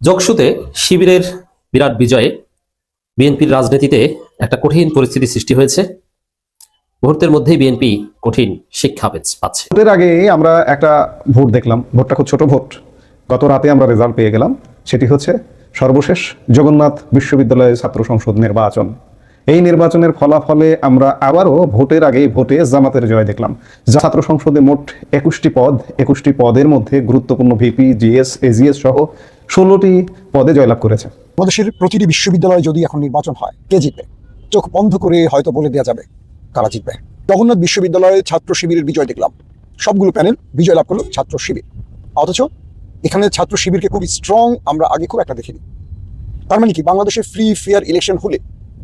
যোগসুতে শিবিরের বিরাট বিজয়ে বিএনপির রাজনীতিতে একটা কঠিন পরিস্থিতি সৃষ্টি হয়েছে। মুহূর্তের মধ্যেই বিএনপি কঠিন শিক্ষা পাচ্ছে। ভোটের আগে আমরা একটা ভোট দেখলাম, ভোটটা খুব ছোট ভোট। গত রাতে আমরা রেজাল্ট পেয়ে গেলাম, সেটি হচ্ছে সর্বশেষ জগন্নাথ বিশ্ববিদ্যালয়ের ছাত্র সংসদ নির্বাচন। এই নির্বাচনের ফলাফলে আমরা আবারও ভোটের আগে ভোটে জামাতের জয় দেখলাম। ছাত্র সংসদে মোট একুশটি পদ, একুশটি পদের মধ্যে গুরুত্বপূর্ণ ভিপি, জিএস, এজিএস সহ ষোলোটি পদে জয়লাভ করেছে। বাংলাদেশের প্রতিটি বিশ্ববিদ্যালয়ে যদি এখন নির্বাচন হয় কে জিতবে? চোখ বন্ধ করে হয়তো বলে দেওয়া যাবে কারা জিতবে? জগন্নাথ বিশ্ববিদ্যালয়ে ছাত্র শিবিরের বিজয় দেখলাম। সবগুলো প্যানেল বিজয় লাভ করল ছাত্র শিবির। অথচ এখানে ছাত্র শিবিরকে খুব স্ট্রং আমরা আগে খুব একটা দেখিনি। তার মানে কি বাংলাদেশে ফ্রি ফেয়ার ইলেকশন হলে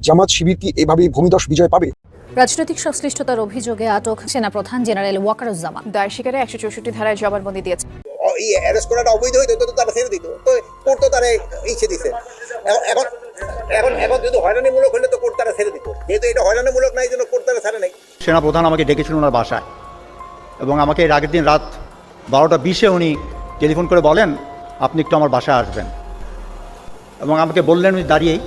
জামাত শিবির কি এভাবেই ভূমিদশ বিজয় পাবে? রাজনৈতিক সংশ্লিষ্টতার অভিযোগে আটক সেনাপ্রধান জেনারেল ওয়াকারুজ্জামান। দায় স্বীকারে একশো চৌষট্টি ধারায় জবানবন্দি দিয়েছে। এই অ্যারেস্ট করাটা অবৈধ হইতো, তো তারা ছেড়ে দিত। তো কোর্ট তো তারা ইচ্ছে দিছে। এখন এখন এখন যদি হয়রানিমূলক হলে তো কোর্ট তারা ছেড়ে দিত। যেহেতু এটা হয়রানিমূলক নাই জন্য কোর্ট তারা ছাড়ে নাই। সেনাপ্রধান আমাকে ডেকেছিল ওনার বাসায়। এবং আমাকে এর আগের দিন রাত বারোটা বিশে উনি টেলিফোন করে বলেন, আপনি একটু আমার বাসায় আসবেন। এবং আমাকে বললেন উনি দাঁড়িয়েই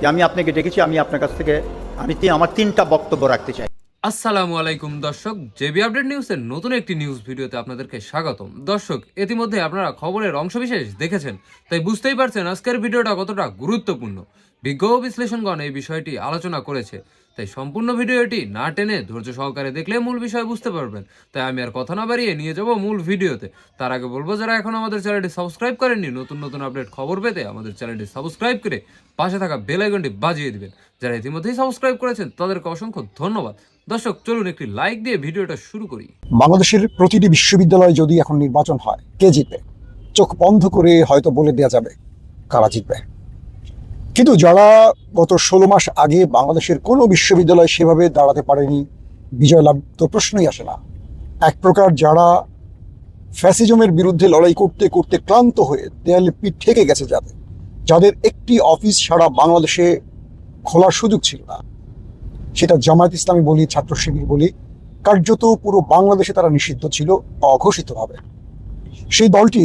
যে, আমি আপনাকে ডেকেছি, আমি আপনার কাছ থেকে আমি আমার তিনটা বক্তব্য রাখতে চাই। আসসালামু আলাইকুম, দর্শক। জেবি আপডেট নিউজের নতুন একটি নিউজ ভিডিওতে আপনাদেরকে স্বাগতম। দর্শক, ইতিমধ্যে আপনারা খবরের অংশবিশেষ দেখেছেন, তাই বুঝতেই পারছেন আজকের ভিডিওটা কতটা গুরুত্বপূর্ণ। বিজ্ঞ বিশ্লেষণগণ এই বিষয়টি আলোচনা করেছে, তাই সম্পূর্ণ ভিডিওটি না টেনে ধৈর্য সহকারে দেখলে মূল বিষয় বুঝতে পারবেন। তাই আমি আর কথা না বাড়িয়ে নিয়ে যাব মূল ভিডিওতে। তার আগে বলব, যারা এখন আমাদের চ্যানেলটি সাবস্ক্রাইব করেননি, নতুন নতুন আপডেট খবর পেতে আমাদের চ্যানেলটি সাবস্ক্রাইব করে পাশে থাকা বেল আইকনটি বাজিয়ে দিবেন। যারা ইতিমধ্যেই সাবস্ক্রাইব করেছেন, তাদেরকে অসংখ্য ধন্যবাদ। দর্শক, চলুন একটি লাইক দিয়ে ভিডিওটা শুরু করি। বাংলাদেশের প্রতিটি বিশ্ববিদ্যালয়ে যদি এখন নির্বাচন হয়, কে জিতবে? চোখ বন্ধ করে হয়তো বলে দেওয়া যাবে কারা জিতবে। কিন্তু যারা গত ষোলো মাস আগে বাংলাদেশের কোনো বিশ্ববিদ্যালয় সেভাবে দাঁড়াতে পারেনি, বিজয় লাভ তো প্রশ্নই আসে না। এক প্রকার যারা ফ্যাসিজমের বিরুদ্ধে লড়াই করতে করতে ক্লান্ত হয়ে দেয়ালে পিঠ ঠেকে গেছে যাদের। যাদের একটি অফিস ছাড়া বাংলাদেশে খোলার সুযোগ ছিল না। সেটা জামায়াত ইসলামী বলি, ছাত্র শিবির বলি, কার্যত পুরো বাংলাদেশে তারা নিষিদ্ধ ছিল, অঘোষিতভাবে। সেই দলটি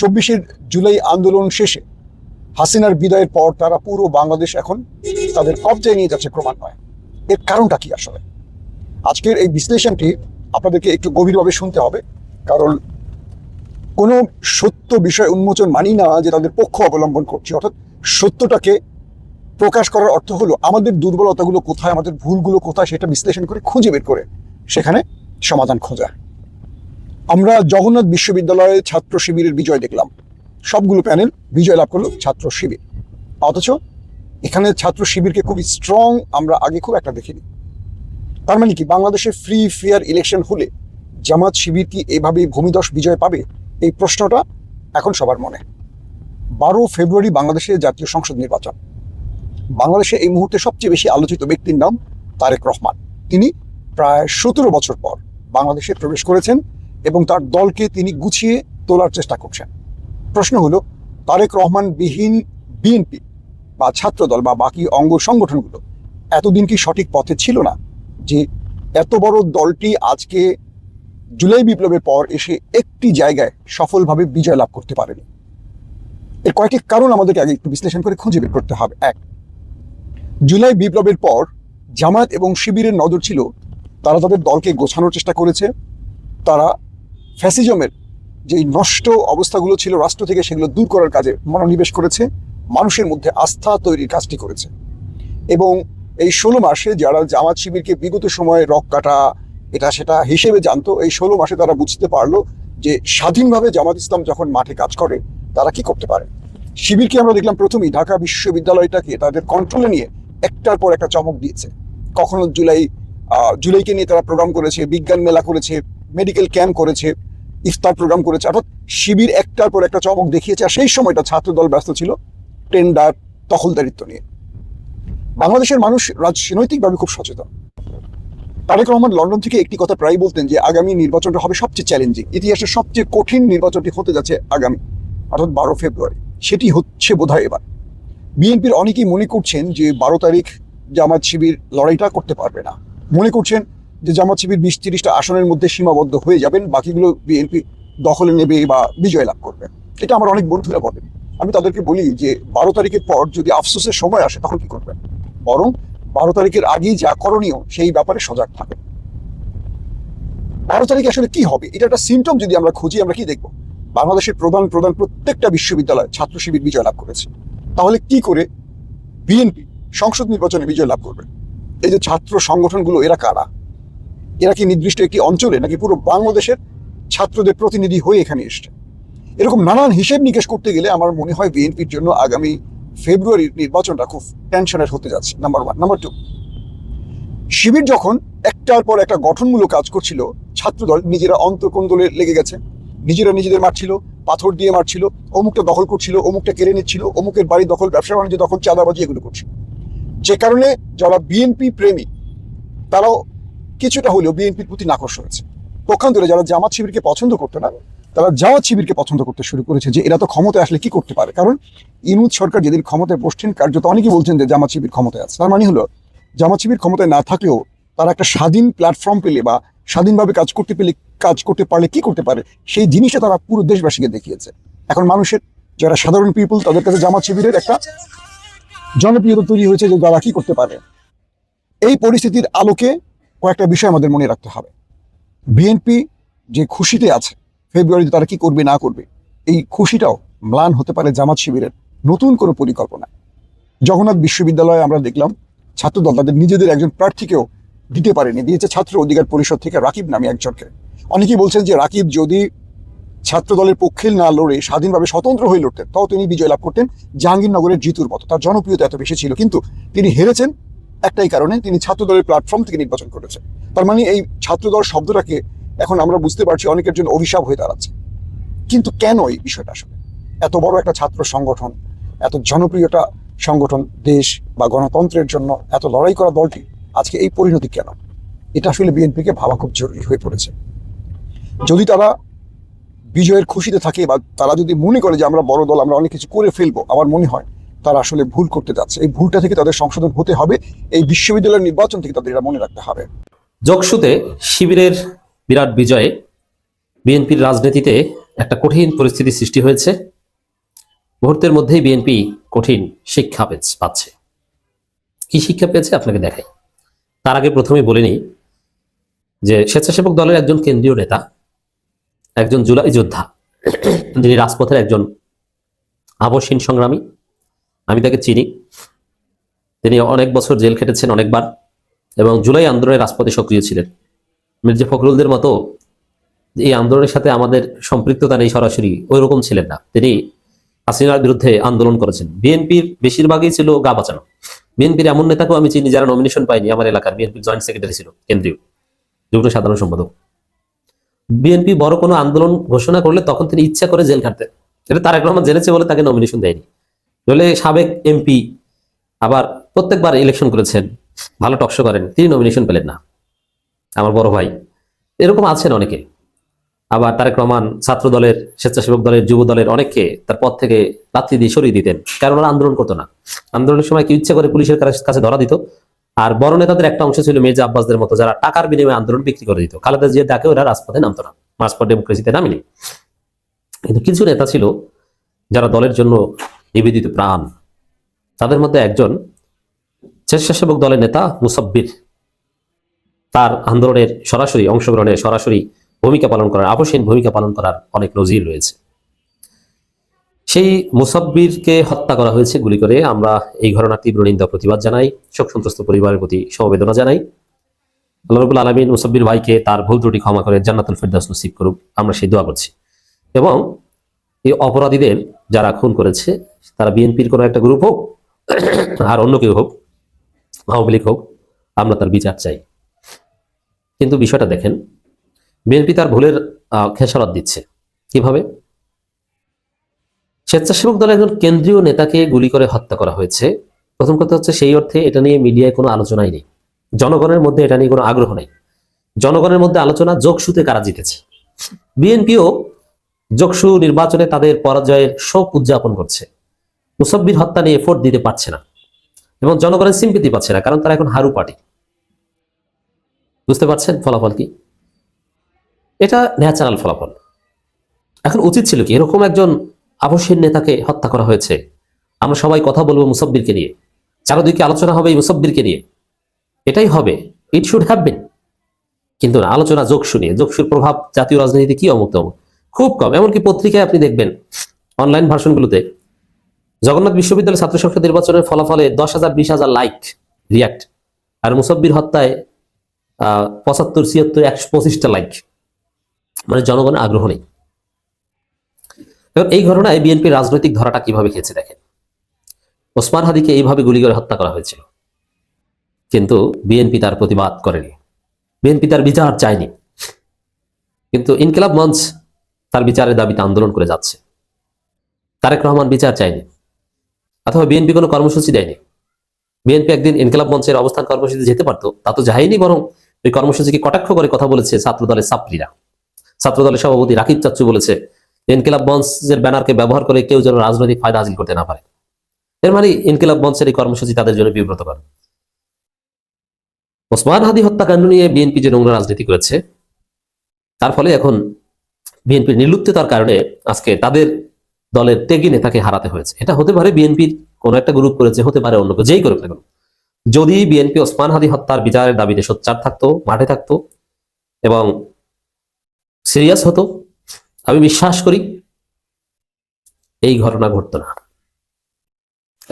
চব্বিশের জুলাই আন্দোলন শেষে হাসিনার বিদায়ের পর তারা পুরো বাংলাদেশ এখন তাদের কবজায় নিয়ে যাচ্ছে ক্রমান্বয়ে এর কারণটা কি আসলে? আজকের এই বিশ্লেষণটি আপনাদেরকে একটু গভীরভাবে শুনতে হবে, কারণ কোনো সত্য বিষয় উন্মোচন মানি না যে তাদের পক্ষ অবলম্বন করছে, অর্থাৎ সত্যটাকে প্রকাশ করার অর্থ হলো আমাদের দুর্বলতাগুলো কোথায়, আমাদের ভুলগুলো কোথায় সেটা বিশ্লেষণ করে খুঁজে বের করে সেখানে সমাধান খোঁজা। আমরা জগন্নাথ বিশ্ববিদ্যালয়ে ছাত্র শিবিরের বিজয় দেখলাম। সবগুলো প্যানেল বিজয় লাভ করল ছাত্র শিবির। অথচ এখানে ছাত্র শিবিরকে খুব স্ট্রং আমরা আগে খুব একটা দেখিনি। তার মানে কি? বাংলাদেশে ফ্রি ফেয়ার ইলেকশন হলে জামাত শিবির কি এভাবে ভূমিদশ বিজয় পাবে? এই প্রশ্নটা এখন সবার মনে। বারো ফেব্রুয়ারি বাংলাদেশে জাতীয় সংসদ নির্বাচন। বাংলাদেশে এই মুহূর্তে সবচেয়ে বেশি আলোচিত ব্যক্তির নাম তারেক রহমান। তিনি প্রায় সতেরো বছর পর বাংলাদেশে প্রবেশ করেছেন এবং তার দলকে তিনি গুছিয়ে তোলার চেষ্টা করছেন। প্রশ্ন হলো, তারেক রহমান বিহীন বিএনপি বা ছাত্রদল বা বাকি অঙ্গ সংগঠনগুলো এতদিন কি সঠিক পথে ছিল না যে এত বড় দলটি আজকে জুলাই বিপ্লবের পর এসে একটি জায়গায় সফলভাবে বিজয় লাভ করতে পারেনি? এর কয়েকটি কারণ আমাদেরকে আগে একটু বিশ্লেষণ করে খুঁজে বের করতে হবে। এক জুলাই বিপ্লবের পর জামায়াত এবং শিবিরের নজর ছিল তারা তাদের দলকে গোছানোর চেষ্টা করেছে। তারা ফ্যাসিজমের যেই নষ্ট অবস্থাগুলো ছিল রাষ্ট্র থেকে সেগুলো দূর করার কাজে মনোনিবেশ করেছে, মানুষের মধ্যে আস্থা তৈরির কাজটি করেছে। এবং এই ষোলো মাসে যারা জামাত শিবিরকে বিগত সময়ে রক কাটা, এটা সেটা হিসেবে জানতো, এই ষোলো মাসে তারা বুঝতে পারল যে স্বাধীনভাবে জামাত ইসলাম যখন মাঠে কাজ করে, তারা কি করতে পারে? শিবিরকে আমরা দেখলাম প্রথমেই ঢাকা বিশ্ববিদ্যালয়টাকে তাদের কন্ট্রোলে নিয়ে একটার পর একটা চমক দিয়েছে। কখনো জুলাই জুলাইকে নিয়ে তারা প্রোগ্রাম করেছে, বিজ্ঞান মেলা করেছে মেডিকেল ক্যাম্প করেছে, ইফতার প্রোগ্রাম করেছে, অর্থাৎ শিবির একটার পর একটা চমক দেখিয়েছে। আর সেই সময়টা ছাত্রদল ব্যস্ত ছিল টেন্ডার দখলদারিত্ব নিয়ে। বাংলাদেশের মানুষ রাজনৈতিকভাবে খুব সচেতন। তারেক রহমান লন্ডন থেকে একটি কথা প্রায় বলতেন যে, আগামী নির্বাচনটা হবে সবচেয়ে চ্যালেঞ্জিং ইতিহাসের সবচেয়ে কঠিন নির্বাচনটি হতে যাচ্ছে আগামী, অর্থাৎ বারো ফেব্রুয়ারি। সেটি হচ্ছে বোধহয় এবার। বিএনপির অনেকেই মনে করছেন যে বারো তারিখ জামাত শিবির লড়াইটা করতে পারবে না। মনে করছেন যে জামাত শিবির বিশ তিরিশটা আসনের মধ্যে সীমাবদ্ধ হয়ে যাবেন, বাকিগুলো বিএনপি দখলে নেবে বা বিজয় লাভ করবে। এটা আমার অনেক বন্ধুরা বলেন। আমি তাদেরকে বলি যে বারো তারিখের পর যদি আফসোসের সময় আসে, তখন কি করবেন? বরং বারো তারিখের আগেই যা করণীয়, সেই ব্যাপারে সজাগ থাকে বারো তারিখে আসলে কি হবে? এটা একটা সিমটম যদি আমরা খুঁজি, আমরা কি দেখব? বাংলাদেশের প্রধান প্রধান প্রত্যেকটা বিশ্ববিদ্যালয় ছাত্র শিবির বিজয় লাভ করেছে। তাহলে কি করে বিএনপি সংসদ নির্বাচনে বিজয় লাভ করবে? এই যে ছাত্র সংগঠনগুলো, এরা কারা? এরা কি নির্দিষ্ট একটি অঞ্চলে নাকি পুরো বাংলাদেশের ছাত্রদের প্রতিনিধি হয়ে এখানে এসছে? এরকম নানান হিসেব নিকেশ করতে গেলে আমার মনে হয় বিএনপির জন্য আগামী ফেব্রুয়ারির নির্বাচনটা খুব টেনশনের হতে যাচ্ছে নাম্বার ওয়ান নাম্বার টু শিবির যখন একটার পর একটা গঠনমূলক কাজ করছিল, ছাত্রদল নিজেরা অন্তর্কন্দলে লেগে গেছে। নিজেরা নিজেদের মারছিল, পাথর দিয়ে মারছিল, অমুকটা দখল করছিল, অমুকটা কেড়ে নিচ্ছিল, অমুকের বাড়ি দখল, ব্যবসা বাণিজ্য দখল, চাঁদাবাজি এগুলো করছিল। যে কারণে যারা বিএনপি প্রেমী, তারাও কিছুটা হলেও বিএনপির প্রতি নাকশ হয়েছে পক্ষান্তরে যারা জামাত শিবিরকে পছন্দ করতো না, তারা জামাত শিবিরকে পছন্দ করতে শুরু করেছে যে এরা তো ক্ষমতায় আসলে কি করতে পারে। কারণ ইনুদ সরকার যেদিন ক্ষমতায় বসছেন কার্যত অনেকেই বলছেন যে জামাত শিবির ক্ষমতায় আছে। তার মানে হলো, জামাত শিবির ক্ষমতায় না থাকলেও তারা একটা স্বাধীন প্ল্যাটফর্ম পেলে বা স্বাধীনভাবে কাজ করতে পেলে, কাজ করতে পারলে কি করতে পারে, সেই জিনিসটা তারা পুরো দেশবাসীকে দেখিয়েছে। এখন মানুষের যারা সাধারণ পিপল তাদের কাছে জামাত শিবিরের একটা জনপ্রিয়তা তৈরি হয়েছে যে তারা কি করতে পারে। এই পরিস্থিতির আলোকে কয়েকটা বিষয় আমাদের মনে রাখতে হবে। বিএনপি যে খুশিতে আছে ফেব্রুয়ারিতে তারা কি করবে, না করবে, এই খুশিটাও ম্লান হতে পারে জামাত শিবিরের নতুন কোনো পরিকল্পনা জগন্নাথ বিশ্ববিদ্যালয়ে আমরা দেখলাম, ছাত্রদল তাদের নিজেদের একজন প্রার্থীকেও দিতে পারেনি, দিয়েছে ছাত্র অধিকার পরিষদ থেকে রাকিব নামে একজনকে। অনেকেই বলছেন যে রাকিব যদি ছাত্র দলের পক্ষে না লড়ে, স্বাধীনভাবে স্বতন্ত্র হয়ে লড়তেন, তাও তিনি বিজয় লাভ করতেন জাহাঙ্গীরনগরের জিতুর মতো। তার জনপ্রিয়তা এত বেশি ছিল, কিন্তু তিনি হেরেছেন একটাই কারণে, তিনি ছাত্র দলের প্ল্যাটফর্ম থেকে নির্বাচন করেছেন। তার মানে এই ছাত্রদল শব্দটাকে এখন আমরা বুঝতে পারছি, অনেকের জন্য অভিশাপ হয়ে দাঁড়াচ্ছে। কিন্তু কেন এই বিষয়টা আসলে? এত বড় একটা ছাত্র সংগঠন, এত জনপ্রিয়তা সংগঠন দেশ বা গণতন্ত্রের জন্য, এত লড়াই করা দলটি আজকে এই পরিণতি কেন? এটা আসলে বিএনপিকে ভাবা খুব জরুরি হয়ে পড়েছে। যদি তারা বিজয়ের খুশিতে থাকে বা তারা যদি মনে করে যে আমরা বড় দল, আমরা অনেক কিছু করে ফেলব, আমার মনে হয় তারা আসলে ভুল করতে যাচ্ছে। এই ভুলটা থেকে তাদের সংশোধন হতে হবে। এই বিশ্ববিদ্যালয়ের নির্বাচন থেকে তাদের এটা মনে রাখতে হবে। যোগসুতে শিবিরের বিরাট বিজয়ে বিএনপির রাজনীতিতে একটা কঠিন পরিস্থিতি সৃষ্টি হয়েছে। মুহূর্তের মধ্যেই বিএনপি কঠিন শিক্ষা পাচ্ছে। কি শিক্ষা পেয়েছে আপনাকে দেখাই। তার আগে প্রথমে বলে নিই যে স্বেচ্ছাসেবক দলের একজন কেন্দ্রীয় নেতা, একজন জুলাই যোদ্ধা, যিনি রাজপথের একজন আবসীন সংগ্রামী, আমি তাকে চিনি। তিনি অনেক বছর জেল খেটেছেন অনেকবার এবং জুলাই আন্দোলনের রাজপথে সক্রিয় ছিলেন। মির্জা ফখরুলদের মতো এই আন্দোলনের সাথে আমাদের সম্পৃক্ততা নেই সরাসরি ওই রকম ছিলেন না। তিনি হাসিনার বিরুদ্ধে আন্দোলন করেছেন। বিএনপির বেশিরভাগই ছিল গা বাঁচানো। বিএনপির এমন নেতাকেও আমি চিনি যারা নমিনেশন পায়নি আমার এলাকার। বিএনপির জয়েন্ট সেক্রেটারি ছিল, কেন্দ্রীয়। যুগ্ম সাধারণ সম্পাদক। বিএনপি বড় কোনো আন্দোলন ঘোষণা করলে তখন তিনি ইচ্ছা করে জেল খাটতেন। এটা তারেক রহমান জেনেছে বলে তাকে নমিনেশন দেয়নি। নইলে সাবেক এমপি আবার প্রত্যেকবার ইলেকশন করেছেন, ভালো টকশো করেন, তিনি নমিনেশন পেলেন না। আমার বড় ভাই। এরকম আছেন অনেকে। আবার তারেক রহমান ছাত্র দলের স্বেচ্ছাসেবক দলের যুব দলের অনেককে তার পদ থেকে লাথি দিয়ে সরিয়ে দিতেন। কারণ ওরা আন্দোলন করতো না। আন্দোলনের সময় কি ইচ্ছা করে পুলিশের কাছে- ধরা দিত? আর বড় নেতাদের একটা অংশ ছিল মির্জা আব্বাসদের মতো, যারা টাকার বিনিময়ে আন্দোলন বিক্রি করে দিত। খালেদা জিয়া ডাকে ওরা রাজপথে নামতো না। ফর ডেমোক্রেসিতে নামিনি। কিন্তু কিছু নেতা ছিল যারা দলের জন্য নিবেদিত প্রাণ। তাদের মধ্যে একজন স্বেচ্ছাসেবক দলের নেতা মুসাব্বির। তার আন্দোলনের সরাসরি অংশগ্রহণে সরাসরি ভূমিকা পালন করার আবশ্যিক ভূমিকা পালন করার অনেক নজির রয়েছে। সেই মুসাব্বিরকে হত্যা করা হয়েছে গুলি করে। আমরা এই ঘটনার তীব্র নিন্দা প্রতিবাদ জানাই। শোক সন্ত্রস্ত পরিবারের প্রতি সমবেদনা জানাই। আল্লাহ রবুল আলমিন মুসাব্বির ভাইকে তার ভুল ত্রুটি ক্ষমা করে জান্নাতুল ফেরদাস নসিব করুক। আমরা সেই দোয়া করছি। এবং এই অপরাধীদের যারা খুন করেছে, তারা বিএনপির কোনো একটা গ্রুপ হোক, আর অন্য কেউ হোক, আওয়ামী লীগ হোক, আমরা তার বিচার চাই। কিন্তু বিষয়টা দেখেন বিএনপি তার ভুলের খেসারত দিচ্ছে। কীভাবে? স্বেচ্ছাসেবক দলের একজন কেন্দ্রীয় নেতাকে গুলি করে হত্যা করা হয়েছে। প্রথম কথা হচ্ছে সেই অর্থে এটা নিয়ে মিডিয়ায় কোনো আলোচনাই নেই। জনগণের মধ্যে এটা নিয়ে কোনো আগ্রহ নেই। জনগণের মধ্যে আলোচনা যোগসুতে কারা জিতেছে? বিএনপিও যোগসু নির্বাচনে তাদের পরাজয়ের শোক উদযাপন করছে। মুসব্বির হত্যা নিয়ে ভোট দিতে পারছে না এবং জনগণের সিম্পিতি পাচ্ছে না, কারণ তারা এখন হারু পার্টি। বুঝতে পারছেন ফলাফল কি? এটা ন্যাচারাল ফলাফল। এখন উচিত ছিল কি, এরকম একজন আবশ্যের নেতাকে হত্যা করা হয়েছে। আমরা সবাই কথা বলব মুসব্বিরকে নিয়ে। চারদিকে আলোচনা হবে এই মুসব্বিরকে নিয়ে। এটাই হবে। ইট শুড হ্যাভ বিন কিন্তু না, আলোচনা যোগসু নিয়ে যোগসুর প্রভাব জাতীয় রাজনীতিতে কি অমুক তমুক? খুব কম, এমনকি পত্রিকায় আপনি দেখবেন অনলাইন ভার্সনগুলোতে জগন্নাথ বিশ্ববিদ্যালয় ছাত্র সংসদ নির্বাচনের ফলাফলে দশ হাজার বিশ হাজার লাইক রিয়াক্ট আর মুসব্বির হত্যায় পঁচাত্তর, ছিয়াত্তর, একশো পঁচিশটা লাইক মানে জনগণের আগ্রহ নেই। এই ঘটনায় বিএনপির রাজনৈতিক ধরাটা কীভাবে খেয়েছে দেখেন। ওসমান হাদিকে এইভাবে গুলি করে হত্যা করা হয়েছিল। কিন্তু বিএনপি তার প্রতিবাদ করেনি। বিএনপি তার বিচার চায়নি। কিন্তু ইনকিলাব মঞ্চ তার বিচারের দাবিতে আন্দোলন করে যাচ্ছে। তারেক রহমান বিচার চায়নি। অথবা বিএনপি কোনো কর্মসূচি দেয়নি। বিএনপি একদিন ইনকিলাব মঞ্চের অবস্থান কর্মসূচিতে যেতে পারতো, তা তো যায়নি বরং ওই কর্মসূচিকে কটাক্ষ করে কথা বলেছে ছাত্র দলের ছাত্রীরা। ছাত্র দলের সভাপতি রাকিব চাচ্চু বলেছে ইনকিলাব মঞ্চের ব্যানারকে ব্যবহার করে কেউ যেন রাজনৈতিক ফায়দা হাসিল করতে না পারে। এর মানে ইনকিলাব মঞ্চের এই কর্মসূচি তাদের জন্য বিব্রত করে। ওসমান হাদি হত্যাকাণ্ড নিয়ে বিএনপি যে নোংরা রাজনীতি করেছে, তার ফলে এখন বিএনপির নির্লুপ্ততার কারণে আজকে তাদের দলের ত্যাগী নেতাকে হারাতে হয়েছে। এটা হতে পারে বিএনপির কোন একটা গ্রুপ করেছে, হতে পারে অন্য যেই করুক না যদি বিএনপি ওসমান হাদি হত্যার বিচারের দাবিতে সোচ্চার থাকতো, মাঠে থাকতো এবং সিরিয়াস হতো। আমি বিশ্বাস করি এই ঘটনা ঘটতো না।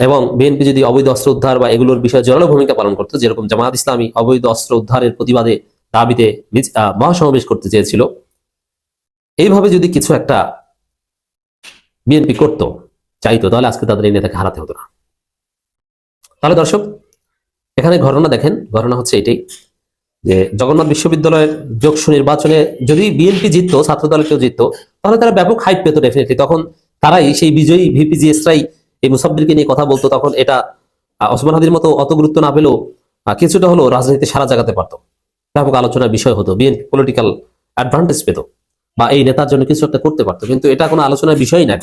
এবং বিএনপি যদি অবৈধ অস্ত্র উদ্ধার বা এগুলোর বিষয়ে জোরালো ভূমিকা পালন করতো, যেরকম জামায়াত ইসলামী অবৈধ অস্ত্র উদ্ধারের প্রতিবাদে দাবিতে মহাসমাবেশ করতে চেয়েছিল, এইভাবে যদি কিছু একটা বিএনপি করতো, চাইতো, তাহলে আজকে তাদের এই নেতাকে হারাতে হতো না। তাহলে দর্শক, এখানে ঘটনা দেখেন। ঘটনা হচ্ছে এটাই। যে জগন্নাথ বিশ্ববিদ্যালয়ের যোগসু নির্বাচনে যদি বিএনপি জিততো ছাত্র দল কেউ জিততো, তাহলে তারা ব্যাপক হাইপ পেত ডেফিনেটলি তখন তারাই সেই বিজয়ী ভিপিজিএসরাই এই মুসাব্বিরকে নিয়ে কথা বলতো, তখন এটা ওসমান হাদির মতো অত গুরুত্ব না পেলেও কিছুটা হলো রাজনীতি সারা জাগাতে পারতো। ব্যাপক আলোচনার বিষয় হতো বিএনপি পলিটিক্যাল অ্যাডভান্টেজ পেত, বা এই নেতার জন্য কিছু একটা করতে পারতো, কিন্তু এটা কোনো আলোচনার বিষয় না।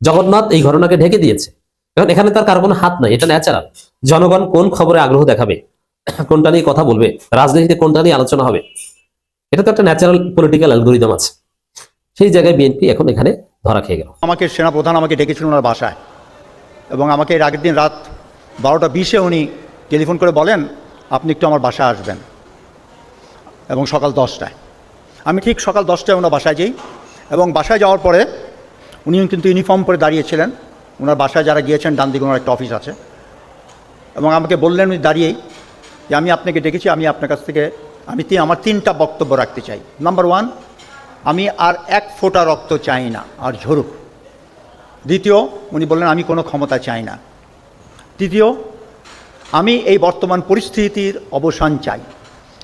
জগন্নাথ এই ঘটনাকে ঢেকে দিয়েছে। কারণ এখানে তার কারও কোনো হাত নাই, এটা ন্যাচারাল জনগণ কোন খবরে আগ্রহ দেখাবে? কোনটা নিয়ে কথা বলবে, রাজনীতিতে কোনটা নিয়ে আলোচনা হবে, এটা তো একটা ন্যাচারাল পলিটিক্যাল অ্যালগোরিদম আছে। সেই জায়গায় বিএনপি এখন এখানে ধরা খেয়ে গেল। আমাকে সেনাপ্রধান আমাকে ডেকেছিল ওনার বাসায় এবং আমাকে এর আগের দিন রাত বারোটা বিশে উনি টেলিফোন করে বলেন, আপনি একটু আমার বাসায় আসবেন। এবং সকাল দশটায়। আমি ঠিক সকাল দশটায় ওনার বাসায় যাই এবং বাসায় যাওয়ার পরে উনি কিন্তু ইউনিফর্ম পরে দাঁড়িয়েছিলেন। ওনার বাসায় যারা গিয়েছেন, ডান দিকে ওনার একটা অফিস আছে। এবং আমাকে বললেন উনি দাঁড়িয়েই যে আমি আপনাকে ডেকেছি, আমি আপনার কাছ থেকে, আমি আমার তিনটা বক্তব্য রাখতে চাই। নাম্বার ওয়ান আমি আর এক ফোঁটা রক্ত চাই না, আর ঝরুক। দ্বিতীয়, উনি বললেন, আমি কোনো ক্ষমতা চাই না। তৃতীয়, আমি এই বর্তমান পরিস্থিতির অবসান চাই।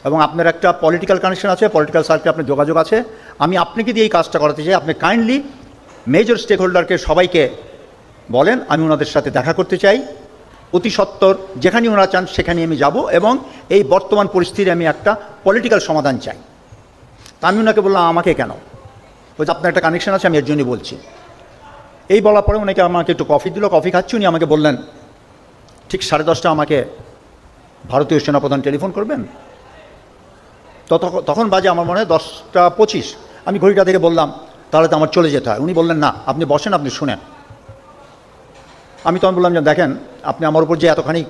এবং আপনার একটা পলিটিক্যাল কানেকশন আছে পলিটিক্যাল সার্কেল আপনার যোগাযোগ আছে। আমি আপনাকে দিয়ে এই কাজটা করাতে চাই। আপনি কাইন্ডলি মেজর স্টেক হোল্ডারকে সবাইকে বলেন, আমি ওনাদের সাথে দেখা করতে চাই। অতি সত্বর যেখানে ওনারা চান সেখানে আমি যাব এবং এই বর্তমান পরিস্থিতির আমি একটা পলিটিক্যাল সমাধান চাই। তা আমি ওনাকে বললাম, আমাকে কেন? বলছে, আপনার একটা কানেকশন আছে, আমি এর জন্যই বলছি। এই বলার পরে ওনাকে আমাকে একটু কফি দিল কফি খাচ্ছি, উনি আমাকে বললেন, ঠিক সাড়ে দশটা আমাকে ভারতীয় সেনাপ্রধান টেলিফোন করবেন? তত- তখন বাজে আমার মনে হয় দশটা পঁচিশ। আমি ঘড়িটা থেকে বললাম, তাহলে তো আমার চলে যেতে হয়। উনি বললেন, না, আপনি বসেন, আপনি শুনেন। আমি তখন বললাম যে, দেখেন, আপনি আমার উপর যে এতখানি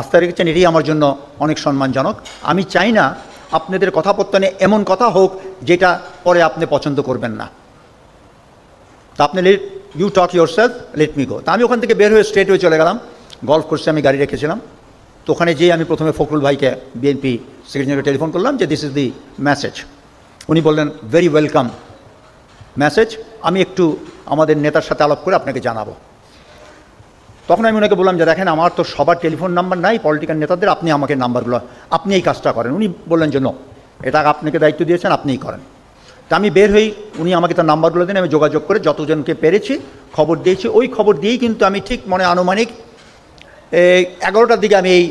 আস্থা রেখেছেন, এটাই আমার জন্য অনেক সম্মানজনক। আমি চাই না আপনাদের কথাপত্তনে এমন কথা হোক যেটা পরে আপনি পছন্দ করবেন না। তা আপনি let you talk yourself let me go তা আমি ওখান থেকে বের হয়ে স্ট্রেট হয়ে চলে গেলাম। গল্ফ কোর্সে আমি গাড়ি রেখেছিলাম। তো ওখানে যেয়ে আমি প্রথমে ফখরুল ভাইকে বিএনপি সেক্রেটারিকে টেলিফোন করলাম যে দিস ইজ দি মেসেজ উনি বললেন ভেরি ওয়েলকাম মেসেজ আমি একটু আমাদের নেতার সাথে আলাপ করে আপনাকে জানাব। তখন আমি ওনাকে বললাম যে, দেখেন, আমার তো সবার টেলিফোন নাম্বার নাই, পলিটিক্যাল নেতাদের, আপনি আমাকে নাম্বারগুলো, আপনি এই কাজটা করেন। উনি বললেন যে, নো, এটা আপনাকে দায়িত্ব দিয়েছেন, আপনিই করেন। তা আমি বের হই, উনি আমাকে তার নাম্বারগুলো দিন আমি যোগাযোগ করে যতজনকে পেরেছি, খবর দিয়েছি। ওই খবর দিয়েই কিন্তু আমি ঠিক মনে আনুমানিক এগারোটার দিকে আমি এই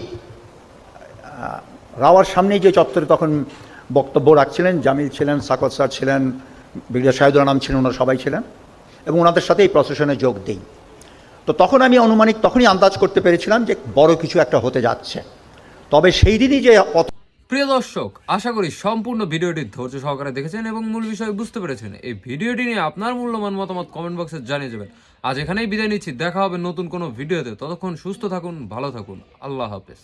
রাওয়ার সামনেই যে চত্বরে তখন বক্তব্য রাখছিলেন, জামিল ছিলেন, সাকত স্যার ছিলেন ব্রিগেডিয়ার শাহিদুল আনাম ছিলেন, ওনারা সবাই ছিলেন। এবং ওনাদের সাথে এই প্রসেশনে যোগ দিই। তো তখন আমি অনুমানিক তখনই আন্দাজ করতে পেরেছিলাম যে বড় কিছু একটা হতে যাচ্ছে। তবে সেই দিনই যে প্রিয় দর্শক, আশা করি সম্পূর্ণ ভিডিওটি ধৈর্য সহকারে দেখেছেন এবং মূল বিষয় বুঝতে পেরেছেন। এই ভিডিওটি নিয়ে আপনার মূল্যবান মতামত কমেন্ট বক্সে জানিয়ে যাবেন আজ এখানেই বিদায় নিচ্ছি। দেখা হবে নতুন কোনো ভিডিওতে। ততক্ষণ সুস্থ থাকুন, ভালো থাকুন। আল্লাহ হাফেজ।